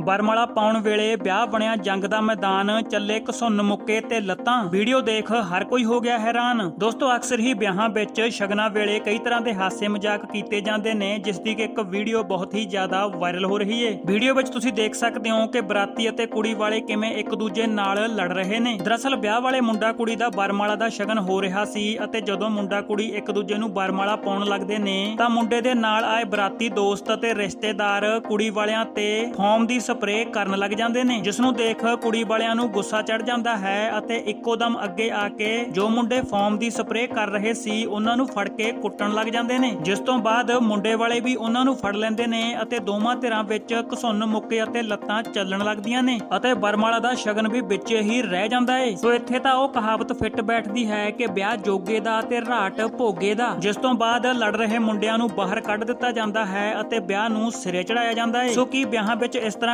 ਬਰਮਾਲਾ ਪਾਉਣ ਵੇਲੇ ਵਿਆਹ ਬਣਿਆ ਜੰਗ ਦਾ ਮੈਦਾਨ, ਚੱਲੇ ਘਸੁੰਨ ਮੁੱਕੇ ਤੇ ਲੱਤਾਂ। ਵੀਡੀਓ ਦੇਖ ਹਰ ਕੋਈ ਹੋ ਗਿਆ ਹੈਰਾਨ। ਦੋਸਤੋ, ਅਕਸਰ ਹੀ ਵਿਆਹਾਂ ਵਿੱਚ ਸ਼ਗਨਾਂ ਵੇਲੇ ਕਈ ਤਰ੍ਹਾਂ ਦੇ ਹਾਸੇ ਮਜ਼ਾਕ ਕੀਤੇ ਜਾਂਦੇ ਨੇ, ਜਿਸ ਦੀ ਕਿ ਇੱਕ ਵੀਡੀਓ ਬਹੁਤ ਹੀ ਜ਼ਿਆਦਾ ਵਾਇਰਲ ਹੋ ਰਹੀ ਹੈ ਵੀਡੀਓ ਵਿੱਚ ਤੁਸੀਂ ਦੇਖ ਸਕਦੇ ਹੋ ਕਿ ਬਰਾਤੀ ਅਤੇ ਕੁੜੀ ਵਾਲੇ ਕਿਵੇਂ ਇੱਕ ਦੂਜੇ ਨਾਲ ਲੜ ਰਹੇ ਨੇ। ਦਰਅਸਲ, ਵਿਆਹ ਵਾਲੇ ਮੁੰਡਾ ਕੁੜੀ ਦਾ ਬਰਮਾਲਾ ਦਾ ਸ਼ਗਨ ਹੋ ਰਿਹਾ ਸੀ ਅਤੇ ਜਦੋਂ ਮੁੰਡਾ ਕੁੜੀ ਇੱਕ ਦੂਜੇ ਨੂੰ ਬਰਮਾਲਾ ਪਾਉਣ ਲੱਗਦੇ ਨੇ, ਤਾਂ ਮੁੰਡੇ ਦੇ ਨਾਲ ਆਏ ਬਰਾਤੀ ਦੋਸਤ ਅਤੇ ਰਿਸ਼ਤੇਦਾਰ ਕੁੜੀ ਵਾਲਿਆਂ ਤੇ ਫੋਮ ਦੀ ਸਪਰੇਅ ਕਰਨ ਲੱਗ ਜਾਂਦੇ ਨੇ। ਜਿਸ ਨੂੰ ਦੇਖ ਕੁੜੀ ਵਾਲਿਆਂ ਨੂੰ ਗੁੱਸਾ ਚੜ ਜਾਂਦਾ ਹੈ ਅਤੇ ਇੱਕੋ ਦਮ ਅੱਗੇ ਆ ਕੇ ਜੋ ਮੁੰਡੇ ਫੋਮ ਦੀ ਸਪਰੇਅ ਕਰ ਰਹੇ ਸੀ, ਉਹਨਾਂ ਨੂੰ ਫੜ ਕੇ ਕੁੱਟਣ ਲੱਗ ਜਾਂਦੇ ਨੇ। ਜਿਸ ਤੋਂ ਬਾਅਦ ਮੁੰਡੇ ਵਾਲੇ ਵੀ ਉਹਨਾਂ ਨੂੰ ਫੜ ਲੈਂਦੇ ਨੇ ਅਤੇ ਦੋਵਾਂ ਧਿਰਾਂ ਵਿੱਚ ਘਸੁੰਨ ਮੁੱਕੇ ਅਤੇ ਲੱਤਾਂ ਚੱਲਣ ਲੱਗਦੀਆਂ ਨੇ ਅਤੇ ਬਰਮਾਲਾ ਦਾ ਸ਼ਗਨ ਵੀ ਵਿੱਚ ਹੀ ਰਹਿ ਜਾਂਦਾ ਏ। ਸੋ ਇੱਥੇ ਤਾਂ ਉਹ ਕਹਾਵਤ ਫਿੱਟ ਬੈਠਦੀ ਹੈ ਕਿ ਵਿਆਹ ਜੋਗੇ ਦਾ ਤੇ ਰਾਟ ਭੋਗੇ ਦਾ। ਜਿਸ ਤੋਂ ਬਾਅਦ ਲੜ ਰਹੇ ਮੁੰਡਿਆਂ ਨੂੰ ਬਾਹਰ ਕੱਢ ਦਿੱਤਾ ਜਾਂਦਾ ਹੈ ਅਤੇ ਵਿਆਹ ਨੂੰ ਸਿਰੇ ਚੜਾਇਆ ਜਾਂਦਾ ਹੈ ਸੋ ਕੀ ਵਿਆਹਾਂ ਵਿੱਚ ਇਸ ਤਰ੍ਹਾਂ